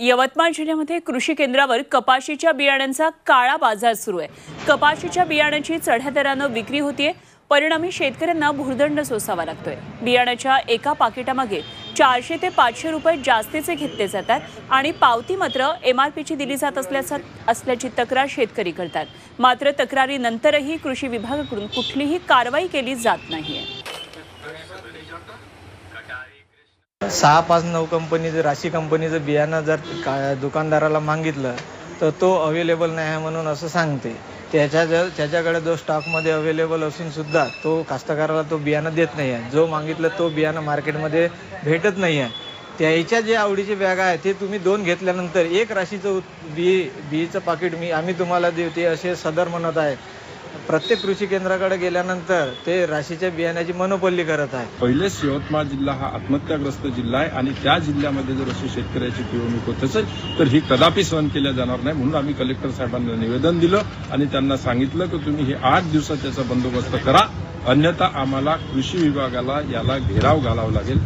यवतमाळ जिल्ह्यामध्ये कृषी केंद्रावर कपाशीच्या बियाण्यांचा काळा बाजार सुरू आहे. कपाशीच्या बियाण्याची चढ्या दरानं विक्री होतीये. परिणामी शेतकऱ्यांना भुर्दंड सोसावा लागतोय. बियाण्याच्या एका पाकिटामागे चारशे ते पाचशे रुपये जास्तीचे घेतले जातात आणि पावती मात्र एमआरपीची दिली जात असल्याचा असल्याची तक्रार शेतकरी करतात. मात्र तक्रारीनंतरही कृषी विभागाकडून कुठलीही कारवाई केली जात नाहीये. सहा पाच नऊ कंपनीचं राशी कंपनीचं बियाणं जर का दुकानदाराला मागितलं तर तो अवेलेबल नाही आहे म्हणून असं सांगते. त्याच्या जर त्याच्याकडे जो स्टॉकमध्ये अवेलेबल असूनसुद्धा तो कास्तकाराला तो बियाणं देत नाही आहे. जो मागितलं तो बियाणं मार्केटमध्ये भेटत नाही आहे. त्याच्या जे आवडीचे बॅग आहे ते तुम्ही दोन घेतल्यानंतर एक राशीचं बी बीचं पाकिट मी आम्ही तुम्हाला देऊ ते असे सदर म्हणत आहे प्रत्येक कृषी केंद्राकडे गेल्यानंतर ते राशीच्या बियाण्याची मनोपल्ली करत आहे. पहिलेच यवतमाळ जिल्हा हा आत्महत्याग्रस्त जिल्हा आहे आणि त्या जिल्ह्यामध्ये जर अशी शेतकऱ्याची पिळवणूक होत असेल तर ही कदापि सहन केल्या जाणार नाही म्हणून आम्ही कलेक्टर साहेबांना निवेदन दिलं आणि त्यांना सांगितलं की तुम्ही हे आठ दिवसात त्याचा बंदोबस्त करा. अन्यथा आम्हाला कृषी विभागाला याला घेराव घालावा लागेल.